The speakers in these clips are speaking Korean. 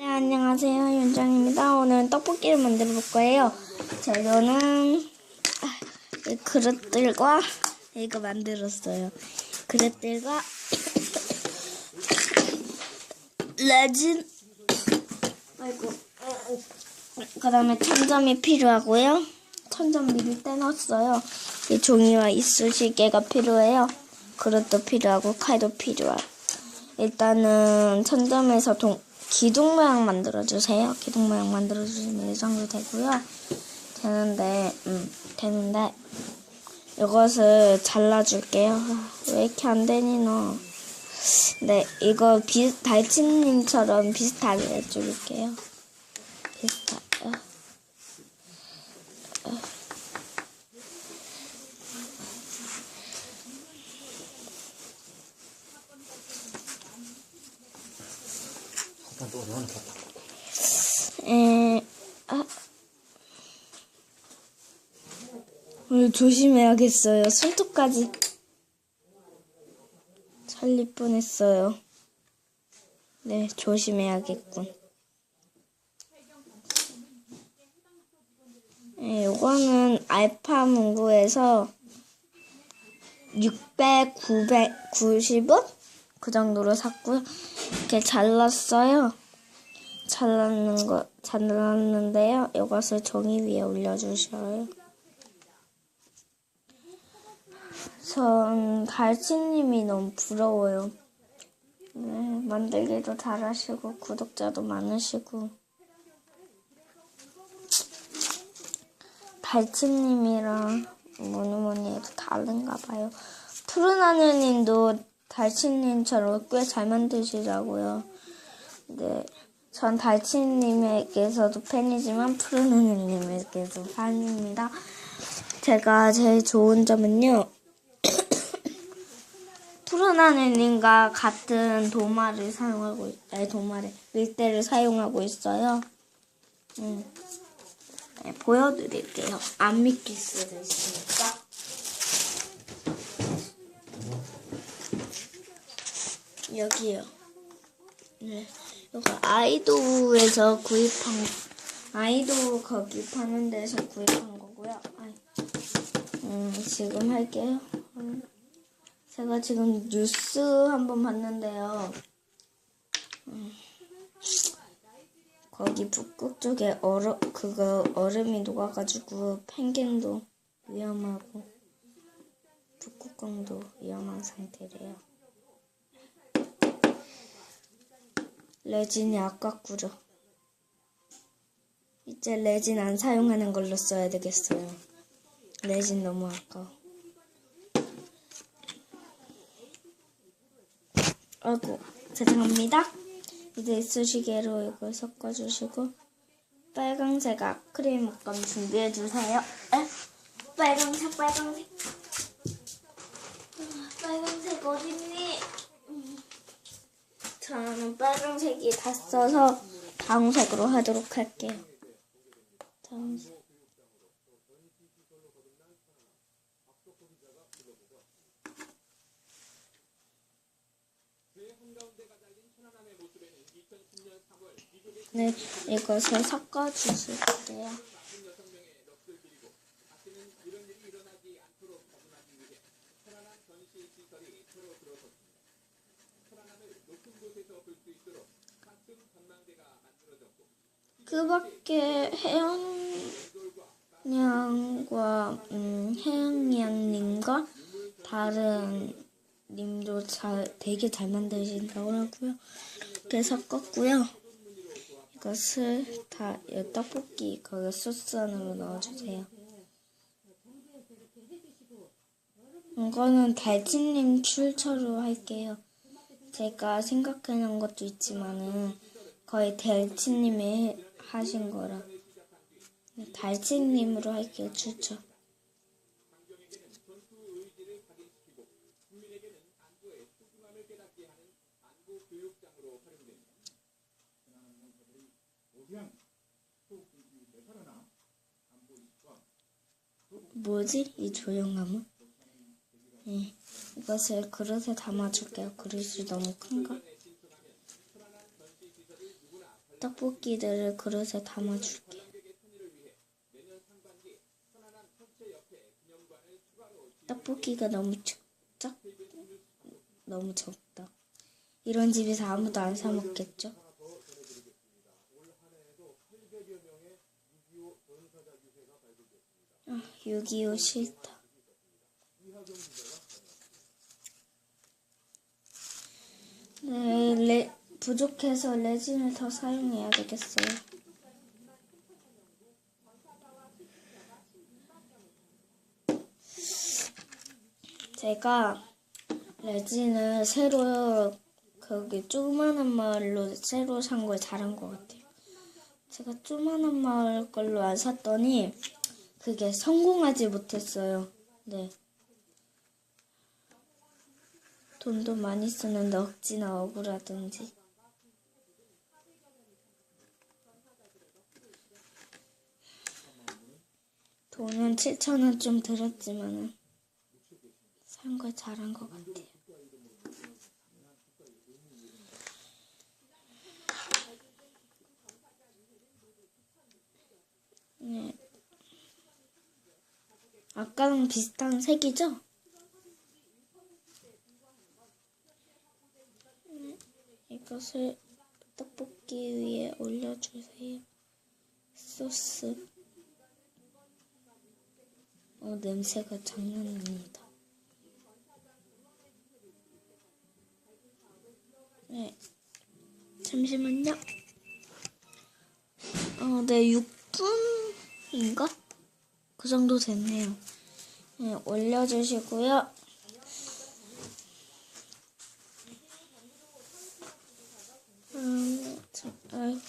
네, 안녕하세요. 윤정입니다. 오늘은 떡볶이를 만들어 볼 거예요. 재료는 그릇들과 이거 만들었어요. 그릇들과 레진 아이고 그 다음에 천점이 필요하고요. 천점 미리 떼놨어요. 이 종이와 이쑤시개가 필요해요. 그릇도 필요하고 칼도 필요해요. 일단은 천점에서 동, 기둥 모양 만들어주세요. 기둥 모양 만들어주시면 이 정도 되고요. 되는데, 음, 되는데, 이것을 잘라줄게요. 아, 왜 이렇게 안 되니, 너. 네, 이거 비, 달치님처럼 비슷하게 해줄게요. 비슷하게. 또 너는. 에, 아. 오늘 조심해야겠어요. 손톱까지 살릴 뻔했어요. 네, 조심해야겠군. 네, 요거는 알파 문구에서 600, 990원? 그 정도로 샀고요. 이렇게 잘랐어요. 잘랐는 거 잘랐는데요. 이것을 종이 위에 올려주셔요. 전 달치님이 너무 부러워요. 네, 만들기도 잘하시고 구독자도 많으시고 달치님이랑 뭐니 뭐니 해도 다른가 봐요. 푸른 하늘님도 달치님처럼 꽤 잘 만드시라고요. 네. 전 달치님에게서도 팬이지만 푸른 하늘님에게도 팬입니다. 제가 제일 좋은 점은요. 푸른 하늘님과 같은 도마를 사용하고, 있- 아니 도마를, 밀대를 사용하고 있어요. 음. 네, 보여드릴게요. 안 믿길 수도 있으니까. 여기요. 네. 이거 아이도에서 구입한 아이도 거기 파는 데서 구입한 거고요. 음, 지금 할게요. 음, 제가 지금 뉴스 한번 봤는데요. 음, 거기 북극 쪽에 얼어 그거 얼음이 녹아가지고 펭귄도 위험하고 북극곰도 위험한 상태래요. 레진이 아깝구려. 이제 레진 안 사용하는 걸로 써야 되겠어요. 레진 너무 아까워. 아이고, 죄송합니다. 이제 이쑤시개로 이걸 섞어주시고, 빨강색 아크릴 목감 준비해주세요. 에? 빨강색, 빨강색. 아, 빨강색 어딨니? 저는 빨간색이 다 써서 다홍색으로 하도록 할게요. 다홍색. 네, 이것을 섞어주실게요. 그 밖에 해양양과 음, 해양양님과 다른 님도 잘 되게 잘 만드신다고 하고요. 이렇게 섞었고요. 이것을 다이 떡볶이 거기 소스 안으로 넣어주세요. 이거는 달치님 출처로 할게요. 제가 생각해 놓은 것도 있지만은 거의 달치님이 하신 거라 달치님으로 할게요 출처. 뭐지 이 조용함은? 예, 이것을 그릇에 담아줄게요. 그릇이 너무 큰가? 떡볶이들을 그릇에 담아줄게. 떡볶이가 너무 작, 너무 적다. 이런 집에서 아무도 안 사 먹겠죠? 아, 6.25 싫다. 네, 레, 부족해서 레진을 더 사용해야 되겠어요. 제가 레진을 새로 거기 조그마한 마을로 새로 산 걸 잘한 것 같아요. 제가 조그마한 마을 걸로 안 샀더니 그게 성공하지 못했어요. 네. 돈도 많이 쓰는데 억지나 억울하든지. 돈은 7천원 좀 들었지만은 산걸 잘한 것 같아요. 네. 아까랑 비슷한 색이죠? 네. 이것을 떡볶이 위에 올려주세요. 소스. 어, 냄새가 장난 아닙니다. 네. 잠시만요. 어, 네, 6분인가? 그 정도 됐네요. 네, 올려주시고요. 음, 자, 아,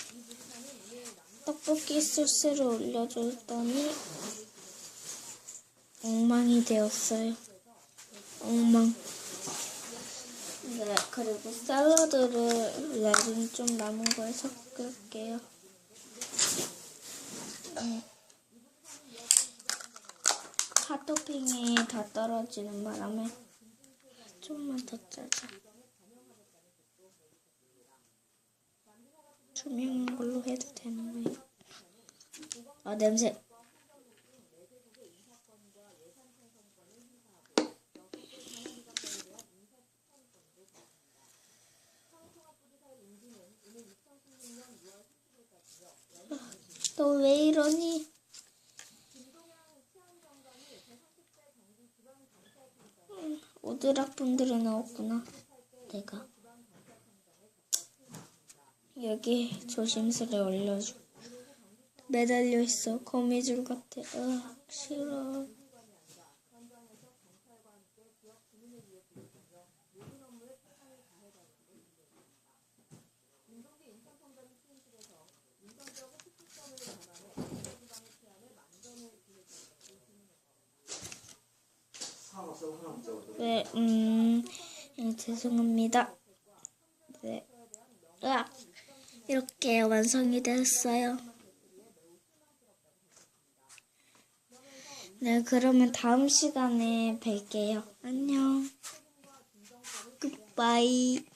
떡볶이 소스를 올려줬더니 엉망이 되었어요. 엉망. 네, 그리고 샐러드를 레진 좀 남은 걸 섞을게요. 네. 핫토핑이 다 떨어지는 바람에 좀만 더 짜자. 투명한 걸로 해도 되는 거예요. 아, 냄새. 너 왜 이러니? 음, 오드락 분들이 나왔구나. 내가 여기 조심스레 올려줘. 매달려 있어. 거미줄 같아. 으, 싫어. 네, 음, 예, 죄송합니다. 네, 으악, 이렇게 완성이 되었어요. 네, 그러면 다음 시간에 뵐게요. 안녕. 굿바이.